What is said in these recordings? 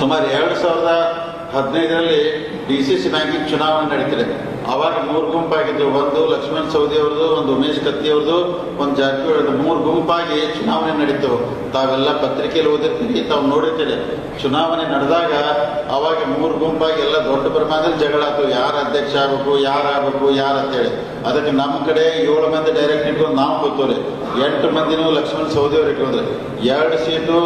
ಸುಮಾರು ಎರಡು ಸಾವಿರದ ಹದಿನೈದರಲ್ಲಿ ಡಿ ಸಿ ಸಿ ಬ್ಯಾಂಕಿಂಗ್ ಚುನಾವಣೆ ನಡೀತಿದೆ. ಅವಾಗ ಮೂರು ಗುಂಪಾಗಿದ್ದು, ಒಂದು ಲಕ್ಷ್ಮಣ್ ಸವದಿ ಅವ್ರದ್ದು ಒಂದು ಉಮೇಶ್ ಕತ್ತಿ ಅವ್ರದ್ದು ಒಂದು ಜಾರಕಿಹೊಳಿ ಮೂರು ಗುಂಪಾಗಿ ಚುನಾವಣೆ ನಡೀತು. ತಾವೆಲ್ಲ ಪತ್ರಿಕೆಯಲ್ಲಿ ಓದಿರ್ತೀರಿ, ತಾವು ನೋಡಿರ್ತೀರಿ. ಚುನಾವಣೆ ನಡೆದಾಗ ಅವಾಗ ಮೂರು ಗುಂಪಾಗಿ ಎಲ್ಲ ದೊಡ್ಡ ಪ್ರಮಾಣದಲ್ಲಿ ಜಗಳ ಆಯ್ತು. ಯಾರು ಅಧ್ಯಕ್ಷ ಆಗಬೇಕು, ಯಾರು ಆಗಬೇಕು, ಯಾರು ಅಂತೇಳಿ ಅದಕ್ಕೆ ನಮ್ಮ ಕಡೆ ಏಳು ಮಂದಿ ಡೈರೆಕ್ಟ್ ಇಟ್ಕೊಂಡು ನಾವು ಕೂತವ್ರಿ. ಎಂಟು ಮಂದಿನೂ ಲಕ್ಷ್ಮಣ್ ಸವದಿ ಅವ್ರು ಇಟ್ಕೊಂಡ್ರಿ. ಎರಡು ಸೀಟು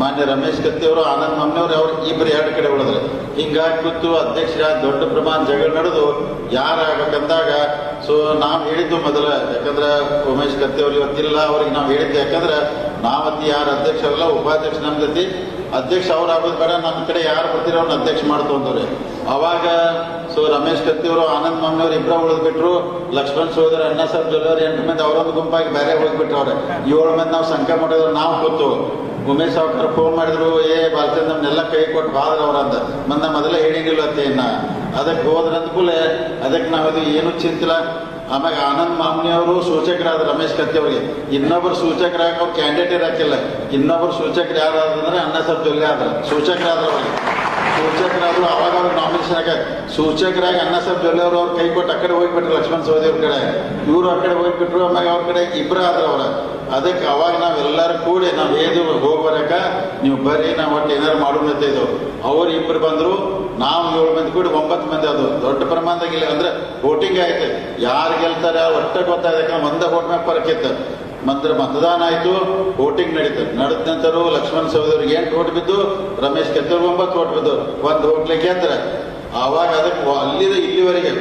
ಮಾನ್ಯ ರಮೇಶ್ ಕತ್ತಿ ಅವರು ಆನಂದ್ ಮಮ್ಮಿಯವರು, ಅವ್ರು ಇಬ್ಬರು ಎರಡು ಕಡೆ ಉಳಿದ್ರೆ. ಹಿಂಗಾಗಿ ಕೂತು ಅಧ್ಯಕ್ಷರ ದೊಡ್ಡ ಪ್ರಮಾಣ ಜಗಳ ನಡೆದು ಯಾರಾಗಬೇಕಂದಾಗ ಸೊ ನಾವು ಹೇಳಿದ್ದು ಮೊದಲ, ಯಾಕಂದ್ರೆ ಉಮೇಶ್ ಕತ್ತಿ ಅವ್ರು ಇವತ್ತಿಲ್ಲ, ಅವ್ರಿಗೆ ನಾವು ಹೇಳಿದ್ದು ಯಾಕಂದ್ರೆ ನಾವತ್ತಿ ಯಾರು ಅಧ್ಯಕ್ಷ ಅಲ್ಲ ಉಪಾಧ್ಯಕ್ಷ ನಮ್ದತಿ ಅಧ್ಯಕ್ಷ ಅವ್ರು ಆಗೋದು ಬೇಡ ನಮ್ಮ ಕಡೆ ಯಾರು ಬರ್ತೀರೋ ಅವ್ರನ್ನ ಅಧ್ಯಕ್ಷ ಮಾಡ್ಕೊಂತವ್ರೆ ಅವಾಗ ಸೊ ರಮೇಶ್ ಕತ್ತಿಯವರು, ಆನಂದ್ ಮಾಮ್ನವ್ರು ಇಬ್ಬರ ಉಳಿದ್ಬಿಟ್ರು ಲಕ್ಷ್ಮಣ್ ಸೋದರ ಅಣ್ಣ ಸರ್ ಜೊಲ್ಲೆಯವ್ರು ಎಂಟು ಮಂದಿ ಅವರೊಂದು ಗುಂಪಾಗಿ ಬೇರೆ ಹೋಗ್ಬಿಟ್ರು ಅವ್ರೆ ಏಳು ಮಂದಿ ನಾವು ಸಂಖ್ಯೆ ಮಾಡಿದ್ರು ನಾವು ಕೂತು. ಉಮೇಶ್ ಸಾವ್ಕರ್ ಫೋನ್ ಮಾಡಿದ್ರು, ಏ, ಬರ್ತೇನೆ ನಮ್ಮನ್ನೆಲ್ಲ ಕೈ ಕೊಟ್ಟು ಬಾದ್ರ ಅವ್ರಂದ ಮಂದ ಮೊದಲೇ ಹೇಳಿಗಿಲ್ಲ ಇನ್ನ. ಅದಕ್ಕೆ ಹೋದ್ರಂದ ಕೂಲೆ ಅದಕ್ಕೆ ನಾವದು ಏನು ಚಿಂತಿಲ್ಲ. ಆಮ್ಯಾಗ ಆನಂದ್ ಮಾಮ್ನಿ ಅವರು ಸೂಚಕರಾದ ರಮೇಶ್ ಕತ್ತಿ ಅವ್ರಿಗೆ. ಇನ್ನೊಬ್ಬರು ಸೂಚಕರಾಗ ಅವ್ರು ಕ್ಯಾಂಡಿಡೇಟ್ ಇರಾಕಿಲ್ಲ. ಇನ್ನೊಬ್ಬರು ಸೂಚಕರು ಯಾರು ಅಂದ್ರೆ ಅಣ್ಣ ಸರ್ ಜೊಲ್ಲೆ ಆದ್ರ. ಸೂಚಕರಾದ್ರ ಅವ್ರಿಗೆ. ಸೂಚಕರಾದ್ರು ಅವಾಗ ಅವ್ರಿಗೆ ನಾಮಿನೇಷನ್ ಆಗ ಸೂಚಕರಾಗಿ ಅಣ್ಣ ಸಾಹೇಬ್ ಜೊಲ್ಲೆಯವರು ಅವ್ರ ಕೈ ಕೊಟ್ಟು ಆ ಕಡೆ ಹೋಗ್ಬಿಟ್ರು ಲಕ್ಷ್ಮಣ್ ಸವದಿ ಅವ್ರ ಕಡೆ. ಇವರು ಆ ಕಡೆ ಹೋಗ್ಬಿಟ್ರು ಆಮೇಲೆ ಅವ್ರ ಕಡೆ ಇಬ್ಬರು ಆದ್ರ ಅವ್ರ. ಅದಕ್ಕೆ ಅವಾಗ ನಾವೆಲ್ಲರೂ ಕೂಡಿ ನಾವು ಹೇದು ಹೋಗ್ಬರಕ ನೀವು ಬರ್ರಿ ನಾವು ಒಟ್ಟು ಏನಾರು ಮಾಡೋಣ ಅಂತ ಅವ್ರು ಇಬ್ಬರು ಬಂದರು, ನಾವು ಏಳು ಮಂದಿ ಕೂಡಿ ಒಂಬತ್ತು ಮಂದಿ ಅದು ದೊಡ್ಡ ಪ್ರಮಾಣದಾಗ ಇಲ್ಲ ಅಂದ್ರೆ ವೋಟಿಂಗ್ ಆಯ್ತು. ಯಾರು ಗೆಲ್ತಾರೆ ಅವ್ರು ಒಟ್ಟ ಗೊತ್ತಾಯ್ತು ಯಾಕಂದ್ರೆ ಒಂದೇ ಹೋಟ್ ಮ್ಯಾಗ ಫರಕ್ ಇತ್ತು ಮಂತ್ರ ಮತದಾನ ಆಯಿತು ವೋಟಿಂಗ್ ನಡೀತು. ನಡೆದ ನಂತರ ಲಕ್ಷ್ಮಣ ಸಹೋದರಿಗೆ ಎಂಟು ಓಟ್ ಬಿದ್ದು? ರಮೇಶ್ ಕೆತ್ತೂರ್ ಒಂಬತ್ತು ಓಟ್ ಬಿದ್ದು. ಒಂದು ಹೋಗ್ಲಿಕ್ಕೆ ಅಂದ್ರೆ ಆವಾಗ ಅದಕ್ಕೆ ಅಲ್ಲಿಂದ, ಇಲ್ಲಿವರೆಗೆ.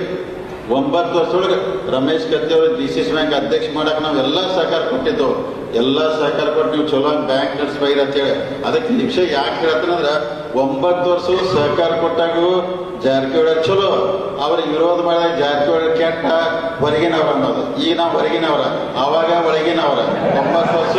ಒಂಬತ್ತು ವರ್ಷದೊಳಗೆ ರಮೇಶ್ ಕತ್ತಿ ಅವರು ಡಿ ಸಿ ಸಿ ಬ್ಯಾಂಕ್ ಅಧ್ಯಕ್ಷ ಮಾಡಕ್ಕೆ ನಾವು ಎಲ್ಲ ಸಹಕಾರ ಕೊಟ್ಟಿದ್ದೆವು ಎಲ್ಲ ಸಹಕಾರ ಕೊಟ್ಟು ನೀವು ಚಲೋ ಬ್ಯಾಂಕ್ ಅಂತ ಅಂತೇಳಿ ಅದಕ್ಕೆ ವಿಷಯ ಯಾಕೆ ಹೇಳ್ತಾನಂದ್ರೆ ಒಂಬತ್ತು ವರ್ಷ ಸಹಕಾರ ಕೊಟ್ಟಾಗೂ ಜಾರಕಿಹೊಳಿ ಅವ್ರು ಚಲೋ. ಅವ್ರಿಗೆ ವಿರೋಧ ಮಾಡಿದಾಗ ಜಾರಕಿಹೊಳಿ ಕೆಟ್ಟ ಹೊರಗಿನವ್ರ ಅನ್ನೋದು. ಈಗ ನಾವು ಹೊರಗಿನವ್ರ. ಆವಾಗ ಒಳಗಿನವ್ರ. ಒಂಬತ್ತು ವರ್ಷ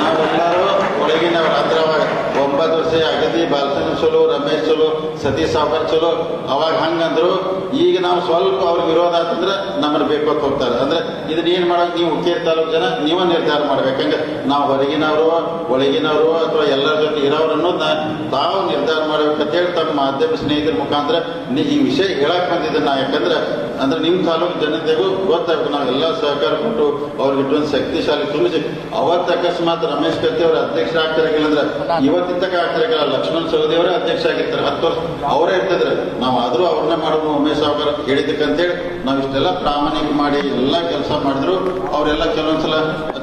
ನಾವೆಲ್ಲರೂ ಒಳಗಿನವ್ರ ಅಂದ್ರೆ ಅವಾಗ ಒಂಬತ್ತು ವರ್ಷ ಅಗದಿ ಬಾಲಚಂದ್ರ ಚಲೋ, ರಮೇಶ್ ಚಲೋ, ಸತೀಶ್ ಸಾಬರ್ ಚಲೋ. ಅವಾಗ ಹಂಗಂದ್ರು ಈಗ ನಾವು ಸ್ವಲ್ಪ ಅವ್ರಿಗೆ ವಿರೋಧ ಆತಂದ್ರೆ ನಮ್ಮನ್ನು ಬೇಕೋತ್ ಹೋಗ್ತಾರೆ. ಅಂದ್ರೆ ಇದನ್ನ ಏನ್ ಮಾಡೋಕೆ ನೀವು ಹುಕ್ಕೇರಿ ತಾಲೂಕು ಜನ, ನೀವೇ ನಿರ್ಧಾರ ಮಾಡ್ಬೇಕಂಗ ನಾವು ಹೊರಗಿನವರು, ಒಳಗಿನವರು ಅಥವಾ ಎಲ್ಲರ ಜೊತೆ ಇರೋರು ಅನ್ನೋದನ್ನ ತಾವು ನಿರ್ಧಾರ ಮಾಡ್ಬೇಕಂತೇಳಿ ತಮ್ಮ ಮಾಧ್ಯಮ ಸ್ನೇಹಿತರ ಮುಖಾಂತರ ನೀ ಈ ವಿಷಯ ಹೇಳಕ್ ಬಂದಿದ್ದೆ ನಾ. ಯಾಕಂದ್ರೆ, ಅಂದ್ರೆ ನಿಮ್ಮ ತಾಲೂಕು ಜನತೆಗೂ ಗೊತ್ತಾಗಬೇಕು. ನಾವೆಲ್ಲ ಸಹಕಾರ ಕೊಟ್ಟು ಅವ್ರಿಗೆ ಇಟ್ಟೊಂದು ಶಕ್ತಿಶಾಲಿ ತುಂಬಿಸಿ, ಅವತ್ತು ಅಕಸ್ಮಾತ್ ರಮೇಶ್ ಕತ್ತಿ ಅವರು ಅಧ್ಯಕ್ಷ ಆಗ್ತಿರಕಿಲ್ಲ ಅಂದ್ರೆ ಇವತ್ತಿನ ತನಕ ಆಗ್ತಿರಕಿಲ್ಲ ಲಕ್ಷ್ಮಣ್ ಸವದಿ ಅವರೇ ಅಧ್ಯಕ್ಷ ಆಗಿರ್ತಾರೆ. ಹತ್ತು ವರ್ಷ ಅವರೇ ಇರ್ತಿದ್ರೆ. ನಾವು ಆದರೂ ಅವ್ರನ್ನ ಮಾಡೋದು ಉಮೇಶ್ ಸಾವ್ಕರ್ ಹೇಳಿದ್ದಕ್ಕಂತೇಳಿ ನಾವು ಇಷ್ಟೆಲ್ಲ ಪ್ರಾಮಾಣಿಕ ಮಾಡಿ ಎಲ್ಲ ಕೆಲಸ ಮಾಡಿದ್ರು. ಅವರೆಲ್ಲ ಕೆಲವೊಂದ್ಸಲ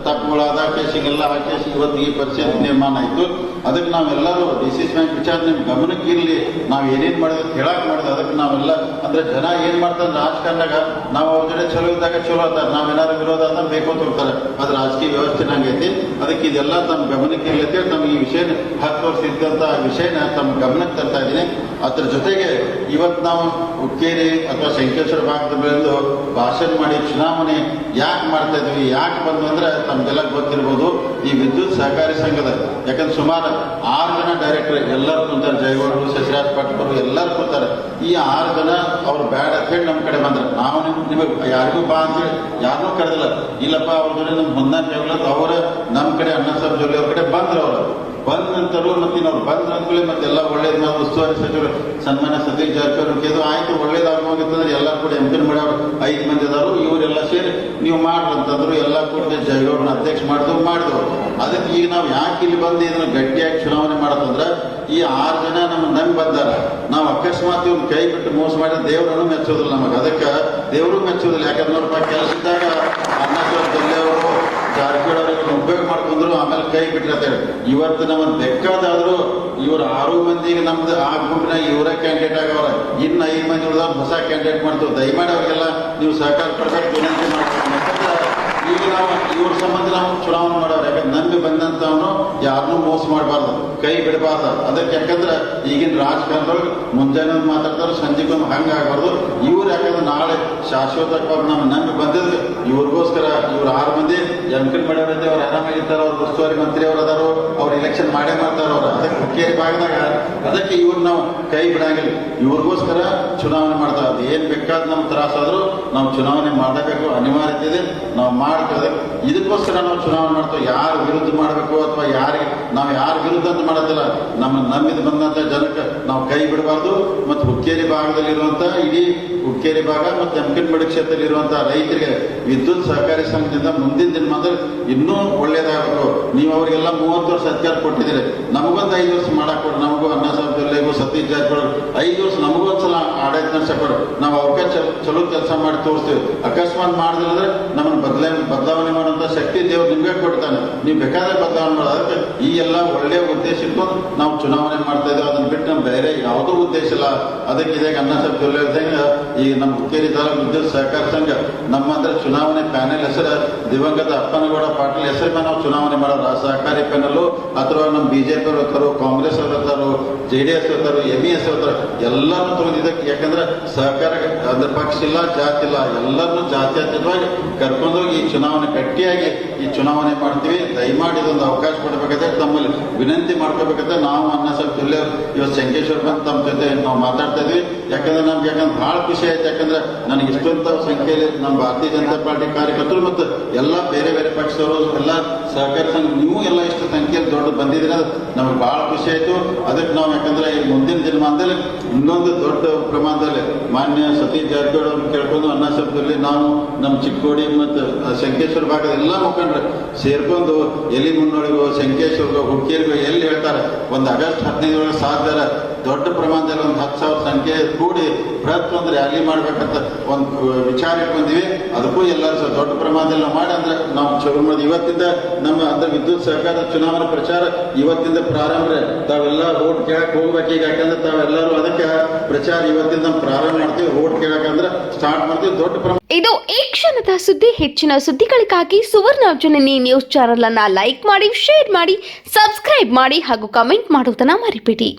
ತಪ್ಪುಗಳಾದ ಕೇಸಿಗೆಲ್ಲ ಆ ಕೇಸಿಗೆ ಇವತ್ತು ಈ ಪರಿಸ್ಥಿತಿ ನಿರ್ಮಾಣ ಆಯಿತು. ಅದಕ್ಕೆ ನಾವೆಲ್ಲರೂ ಡಿ ಸಿ ಬ್ಯಾಂಕ್ ವಿಚಾರ ನಿಮ್ಮ ಗಮನಕ್ಕೆ ಇರಲಿ. ನಾವು ಏನೇನು ಮಾಡಿದ್ವಿ ಅಂತ ಹೇಳಕ್ ಅದಕ್ಕೆ ನಾವೆಲ್ಲ ಅಂದ್ರೆ ಜನ ಏನ್ ಮಾಡ್ತಾರೆ ರಾಜಕಾರಣದಾಗ ನಾವು ಅವ್ರ ಜೊತೆ ಚಲೋ ಇದ್ದಾಗ ಚಲೋ ಅಂತಾರೆ ನಾವೇನಾದ್ರು ವಿರೋಧ ಅಂತ ಬೇಕು ಅಂತ ಹೋಗ್ತಾರೆ. ಅದು ರಾಜಕೀಯ ವ್ಯವಸ್ಥೆ ಐತಿ. ಅದಕ್ಕೆ ಇದೆಲ್ಲ ತಮ್ಮ ಗಮನಕ್ಕೆ ಇಲ್ಲ ಅಂತೇಳಿ ನಮ್ಗೆ ಈ ವಿಷಯ ಹತ್ತು ವರ್ಷ ಇದ್ದಂತ ವಿಷಯನ ತಮ್ಮ ಗಮನಕ್ಕೆ ತರ್ತಾ ಇದ್ದೀನಿ. ಅದ್ರ ಜೊತೆಗೆ ಇವತ್ತು ನಾವು ಹುಕ್ಕೇರಿ ಅಥವಾ ಶಂಕೇಶ್ವರ ಭಾಗದ ಭಾಷಣ ಮಾಡಿ ಚುನಾವಣೆ ಯಾಕೆ ಮಾಡ್ತಾ ಇದ್ವಿ, ಯಾಕೆ ಬಂದ್ವಿ ಅಂದ್ರೆ ತಮ್ಗೆಲ್ಲ ಗೊತ್ತಿರ್ಬೋದು, ಈ ವಿದ್ಯುತ್ ಸಹಕಾರಿ ಸಂಘದ, ಯಾಕಂದ್ರೆ ಸುಮಾರು ಆರು ಜನ ಡೈರೆಕ್ಟರ್ ಎಲ್ಲರೂ ಕುಂತಾರೆ ಜಯಗೌಡರು ಶಶಿರಾಜ್ ಪಾಟೀಲ್ ಅವರು ಎಲ್ಲರೂ ಕೂತಾರೆ. ಈ ಆರು ಜನ ಅವ್ರು ಬ್ಯಾಡ ಅಂತ ಹೇಳಿ ನಮ್ಮ ಕಡೆ ಬಂದ್ರೆ. ನಾವು ನಿಮ್ ನಿಮಗೆ ಯಾರಿಗೂ ಬಾ ಅಂತೇಳಿ ಯಾರನ್ನೂ ಕರೆದಿಲ್ಲ. ಇಲ್ಲಪ್ಪ, ಅವ್ರ ಜೊತೆ ನಮ್ಗೆ ಹೊಂದಾಣಿಕೆ ಆಗಲ್ಲ ಅವ್ರ. ನಮ್ಮ ಕಡೆ ಅಣ್ಣ ಸಾಹೇಬ್ ಜೋಲಿ ಅವ್ರ ಕಡೆ ಬಂದ್ರು ಅವರು. ಬಂದ ನಂತರ ಮತ್ತೆ ಅವ್ರು ಬಂದ ಅಂದ್ಮೇಲೆ ಮತ್ತೆಲ್ಲ ಒಳ್ಳೇದು ನಾವು ಉಸ್ತುವಾರಿ ಸಚಿವರು ಸನ್ಮಾನ ಸತೀಶ್ ಜಾರಕಿಹೊಳಿ ಕೇಳಿದ್ರು, ಆಯ್ತು ಒಳ್ಳೇದಾಗೋಗಿತ್ತಂದ್ರೆ ಎಲ್ಲ ಕೂಡ ಎಂಪಿನ ಮಾಡ್ಯಾರ ಐದು ಮಂದಿ ಅದಾರು, ಇವರೆಲ್ಲ ಸೇರಿ ನೀವು ಮಾಡ್ರಿ ಅಂತಂದ್ರು, ಎಲ್ಲ ಕೂಡ ಜಯಗೌಡನ ಅಧ್ಯಕ್ಷ ಮಾಡಿದ್ರು ಮಾಡಿದ್ರು ಅದಕ್ಕೆ ಈಗ ನಾವು ಯಾಕೆ ಇಲ್ಲಿ ಬಂದು ಇದನ್ನ ಗಟ್ಟಿಯಾಗಿ ಚುನಾವಣೆ ಮಾಡತ್ತಂದ್ರೆ, ಈ ಆರು ಜನ ನಮ್ಮ ನಂಬಿ ಬಂದಾರ. ನಾವು ಅಕಸ್ಮಾತ್ ಇವ್ನ ಕೈ ಬಿಟ್ಟು ಮೋಸ ಮಾಡಿದ್ರೆ ದೇವರನ್ನು ಮೆಚ್ಚೋದಿಲ್ಲ ನಮಗೆ. ಅದಕ್ಕೆ ದೇವರು ಮೆಚ್ಚೋದಿಲ್ಲ. ಯಾಕಂದ್ರೆ ನೋಡಪ್ಪ ಕೆಲಸದಾಗ ಅಣ್ಣಾಚಾರ್ಯ ಜಲ್ಲೆ ಅವರು ಜಾರಕಿಹೊಳಿ ಅವರಿಗೆ ಉಪಯೋಗ ಮಾಡ್ಕೊಂಡ್ರು, ಆಮೇಲೆ ಕೈ ಬಿಟ್ಟಿರ್ತಾರೆ ಇವತ್ತು ನಮ್ಮ ಬೇಕಾದಾದ್ರು ಇವರು ಆರು ಮಂದಿಗೆ ನಮ್ದು ಆ ಗುಂಪಿನಾಗ ಇವರ ಕ್ಯಾಂಡಿಡೇಟ್ ಆಗವ್ರ. ಇನ್ನು ಐದು ಮಂದಿ ಉಳಿದವ್ರು ಹೊಸ ಕ್ಯಾಂಡಿಡೇಟ್ ಮಾಡ್ತೀವಿ. ದಯಮಾಡಿ ಅವರಿಗೆಲ್ಲ ನೀವು ಸಹಕಾರ ಕೊಡ್ಬೇಕು ವಿನಂತಿ ನಾವು ಇವ್ರ ಸಂಬಂಧ ನಾವು ಚುನಾವಣೆ ಮಾಡೋರು. ಯಾಕಂದ್ರೆ ನಂಬಿ ಬಂದಂತವನು ಯಾರನ್ನೂ ಮೋಸ ಮಾಡಬಾರ್ದು. ಕೈ ಬಿಡಬಾರ್ದು. ಅದಕ್ಕೆ ಯಾಕಂದ್ರೆ ಈಗಿನ ರಾಜಕಾರಣದೊಳಗೆ ಮುಂಜಾನೆ ಒಂದು ಮಾತಾಡ್ತಾರೆ ಸಂಜೆಗೆ ಒಂದು ಹಂಗೆ ಆಗಬಾರ್ದು. ಇವ್ರು ಯಾಕಂದ್ರೆ ನಾಳೆ ಶಾಶ್ವತವಾಗಿ ನಮ್ಮ ನಂಬಿ ಬಂದಿದ್ದು ಇವ್ರಿಗೋಸ್ಕರ ಇವ್ರು ಆರು ಮಂದಿ ಎಂಪಿನ್ ಮಾಡ್ಯಾರಂತೆ ಅವ್ರು ಆರಾಮಾಗಿರ್ತಾರೆ, ಅವ್ರ ಉಸ್ತುವಾರಿ ಮಂತ್ರಿ ಅವ್ರು ಅದಾರು, ಅವ್ರು ಎಲೆಕ್ಷನ್ ಮಾಡೇ ಮಾಡ್ತಾರ ಅವ್ರು. ಅದಕ್ಕೆ ಹುಕ್ಕೇರಿ ಭಾಗದಾಗ. ಅದಕ್ಕೆ ಇವ್ರು ನಾವು ಕೈ ಬಿಡಂಗಿಲ್ಲ. ಇವ್ರಿಗೋಸ್ಕರ ಚುನಾವಣೆ ಮಾಡ್ತಾರೆ ಅದು ಏನ್ ಬೇಕಾದ ನಮ್ಗೆ ತ್ರಾಸಾದ್ರು ನಾವು ಚುನಾವಣೆ ಮಾಡಬೇಕು ಅನಿವಾರ್ಯತೆ ಇದೆ. ನಾವು ಮಾಡ್ತೇವೆ. ಇದಕ್ಕೋಸ್ಕರ ನಾವು ಚುನಾವಣೆ ಮಾಡ್ತೇವೆ. ಯಾರ ವಿರುದ್ಧ ಮಾಡಬೇಕು ಅಥವಾ ಯಾರಿಗೆ ನಾವು ಯಾರ ವಿರುದ್ಧ ಅಂತ ಮಾಡೋದಿಲ್ಲ. ನಮ್ಮ ನಂಬಿದ ಬಂದಂಥ ಜನಕ್ಕೆ ನಾವು ಕೈ ಬಿಡಬಾರ್ದು. ಮತ್ತು ಹುಕ್ಕೇರಿ ಭಾಗದಲ್ಲಿರುವಂಥ ಇಡೀ ಹುಕ್ಕೇರಿ ಭಾಗ ಮತ್ತು ಎಂಕಿನಬಡಿ ಕ್ಷೇತ್ರದಲ್ಲಿರುವಂಥ ರೈತರಿಗೆ ವಿದ್ಯುತ್ ಸಹಕಾರಿ ಸಂಘದಿಂದ ಮುಂದಿನ ದಿನಮಾನದಲ್ಲಿ ಇನ್ನೂ ಒಳ್ಳೇದಾಗಬೇಕು. ನೀವು ಅವರಿಗೆಲ್ಲ ಮೂವತ್ತು ವರ್ಷ ಅಧಿಕಾರ ಕೊಟ್ಟಿದ್ದೀರಿ. ನಮಗೊಂದು ಐದು ವರ್ಷ ಮಾಡಕ್ಕೆ ನಮಗೂ ಅನ್ನ ಸಾಹೇಬ್ ಸತೀಶ್ ಜಾರಕಿಹೊಳಿ ಐದು ವರ್ಷ ನಮಗೂ ಒಂದ್ಸಲ ಆಡಳಿತ ನಡೆಸಕ್ ಕೊಡು ನಾವು ಅವ್ರಿಗೆ ಚಲೋ- ಕೆಲಸ ಮಾಡಿ ತೋರಿಸ್ತೇವೆ. ಅಕಸ್ಮಾತ್ ಮಾಡಿದ್ರೆ ಅಂದ್ರೆ ನಮ್ಮನ್ನು ಬದಲಾವಣೆ ಬದಲಾವಣೆ ಮಾಡುವಂತ ಶಕ್ತಿ ದೇವ್ರು ನಿಮಗೆ ಕೊಡ್ತಾನೆ. ನೀವು ಬೇಕಾದ್ರೆ ಬದಲಾವಣೆ ಮಾಡೋದಕ್ಕೆ ಈ ಎಲ್ಲ ಒಳ್ಳೆಯ ಉದ್ದೇಶ ಇಟ್ಕೊಂಡು ನಾವು ಚುನಾವಣೆ ಮಾಡ್ತಾ ಇದ್ದೇವೆ. ಅದನ್ನ ಬಿಟ್ಟು ನಮ್ಮ ಬೇರೆ ಯಾವುದೂ ಉದ್ದೇಶ ಇಲ್ಲ. ಅದಕ್ಕೆ ಇದಾಗ ಅನ್ನ ಜಿಲ್ಲೆ ಹೇಳ್ದಂಗೆ ಈ ನಮ್ಮ ಹುಕ್ಕೇರಿ ತಾಲೂಕು ವಿದ್ಯುತ್ ಸಹಕಾರ ಸಂಘ ನಮ್ಮ ಅಂದ್ರೆ ಚುನಾವಣೆ ಪ್ಯಾನೆಲ್ ಹೆಸರು ದಿವಂಗತ ಅಪ್ಪನಗೌಡ ಪಾಟೀಲ್ ಹೆಸರು ಮೇಲೆ ನಾವು ಚುನಾವಣೆ ಮಾಡೋದು ಆ ಸಹಕಾರಿ ಪ್ಯಾನಲ್ ಅಥವಾ ನಮ್ಮ ಬಿಜೆಪಿ ಅವರು ಕಾಂಗ್ರೆಸ್ ಅವರು ಜೆ ಡಿ ಎಸ್ ಇರ್ತಾರೋ, ಎಂ ಇ ಎಸ್ ಹತ್ರ ಎಲ್ಲಾನು ತೊಗೊಂಡಿದ್ದಕ್ಕೆ ಯಾಕಂದ್ರೆ ಸಹಕಾರ ಅಂದ್ರೆ ಪಕ್ಷ ಇಲ್ಲ, ಜಾತಿ ಇಲ್ಲ ಎಲ್ಲರನ್ನು ಜಾತ್ಯತೀತವಾಗಿ ಕರ್ಕೊಂಡೋಗಿ ಈ ಚುನಾವಣೆ ಗಟ್ಟಿಯಾಗಿ ಈ ಚುನಾವಣೆ ಮಾಡ್ತೀವಿ. ದಯಮಾಡಿ ಇದೊಂದು ಅವಕಾಶ ಕೊಡಬೇಕಂದ್ರೆ ತಮ್ಮಲ್ಲಿ ವಿನಂತಿ ಮಾಡ್ಕೋಬೇಕಂದ್ರೆ ನಾವು ಅನ್ನ ಸಾಹೇಬ್ ಜಿಲ್ಲೆ ಇವತ್ತು ಶಂಕೇಶ್ವರ ಬಂದು ತಮ್ಮ ಜೊತೆ ನಾವು ಮಾತಾಡ್ತಾ ಇದ್ವಿ. ಯಾಕಂದ್ರೆ ನಮ್ಗೆ ಯಾಕಂದ್ರೆ ಬಹಳ ಖುಷಿ ಆಯ್ತು. ಯಾಕಂದ್ರೆ ನನಗೆ ಇಷ್ಟೊಂತ ಸಂಖ್ಯೆಯಲ್ಲಿ ನಮ್ಮ ಭಾರತೀಯ ಜನತಾ ಪಾರ್ಟಿ ಕಾರ್ಯಕರ್ತರು ಮತ್ತು ಎಲ್ಲ ಬೇರೆ ಬೇರೆ ಪಕ್ಷದವರು ಎಲ್ಲ ಸಹಕಾರ ಸಂಘ ನೀವು ಎಲ್ಲ ಇಷ್ಟು ಸಂಖ್ಯೆಯಲ್ಲಿ ದೊಡ್ಡ ಬಂದಿದ್ರೆ ನಮಗೆ ಬಹಳ ಖುಷಿ ಆಯ್ತು. ಅದಕ್ಕೆ ನಾವು ಯಾಕಂದ್ರೆ ಈ ಮುಂದಿನ ದಿನಮಾನದಲ್ಲಿ ಇನ್ನೊಂದು ದೊಡ್ಡ ಪ್ರಮಾಣದಲ್ಲಿ ಮಾನ್ಯ ಸತೀಶ್ ಜಾರಕಿಹೊಳಿ ಅವ್ರನ್ನ ಕೇಳ್ಕೊಂಡು ಅನ್ನ ಶಬ್ದದಲ್ಲಿ ನಾನು ನಮ್ಮ ಚಿಕ್ಕೋಡಿ ಮತ್ತು ಶಂಕೇಶ್ವರ ಭಾಗದ ಎಲ್ಲ ಮುಖಂಡರು ಸೇರ್ಕೊಂಡು ಎಲ್ಲಿ ಮುನ್ನೋಳಿಗೋ ಶಂಕೇಶ್ವರಿಗೋ, ಹುಕ್ಕೇರಿಗೋ ಎಲ್ಲಿ ಹೇಳ್ತಾರೆ? ಒಂದು ಆಗಸ್ಟ್ ಹದಿನೈದರೊಳಗೆ ಸಾಧ್ಯ ದೊಡ್ಡ ಪ್ರಮಾಣದಲ್ಲಿ ಒಂದು ಹತ್ತು ಸಾವಿರ ಸಂಖ್ಯೆ ಕೂಡಿ ಬೃಹತ್ ಒಂದು ರ್ಯಾಲಿ ಮಾಡ್ಬೇಕಂತ ಒಂದು ವಿಚಾರ ಇಟ್ಕೊಂಡಿವಿ. ಅದಕ್ಕೂ ಎಲ್ಲರೂ ಸಹ ದೊಡ್ಡ ಪ್ರಮಾಣದಲ್ಲಿ ನಾವು ಮಾಡಿ, ಅಂದ್ರೆ ನಾವು ಶುರು ಮಾಡಿ ಇವತ್ತಿಂದ ನಮ್ಮ, ಅಂದ್ರೆ ವಿದ್ಯುತ್ ಸಹಕಾರ ಚುನಾವಣಾ ಪ್ರಚಾರ ಇವತ್ತಿಂದ ಪ್ರಾರಂಭ. ತಾವೆಲ್ಲ ಓಟ್ ಕೇಳಕ್ ಹೋಗ್ಬೇಕು ಈಗ, ಯಾಕಂದ್ರೆ ತಾವೆಲ್ಲರೂ ಅದಕ್ಕೆ ಪ್ರಚಾರ ಇವತ್ತಿಂದ ಪ್ರಾರಂಭ ಮಾಡ್ತೀವಿ. ಓಟ್ ಕೇಳಕಂದ್ರೆ ಸ್ಟಾರ್ಟ್ ಮಾಡ್ತೀವಿ. ದೊಡ್ಡ ಪ್ರಮಾಣ ಇದು ಈ ಕ್ಷಣದ ಸುದ್ದಿ, ಹೆಚ್ಚಿನ ಸುದ್ದಿಗಳಿಗಾಗಿ ಸುವರ್ಣ ಜನನಿ ನ್ಯೂಸ್ ಚಾನೆಲ್ ಅನ್ನ ಲೈಕ್ ಮಾಡಿ ಶೇರ್ ಮಾಡಿ ಸಬ್ಸ್ಕ್ರೈಬ್ ಮಾಡಿ ಹಾಗೂ ಕಮೆಂಟ್ ಮಾಡುವುದನ್ನ ಮರಿಬೇಡಿ.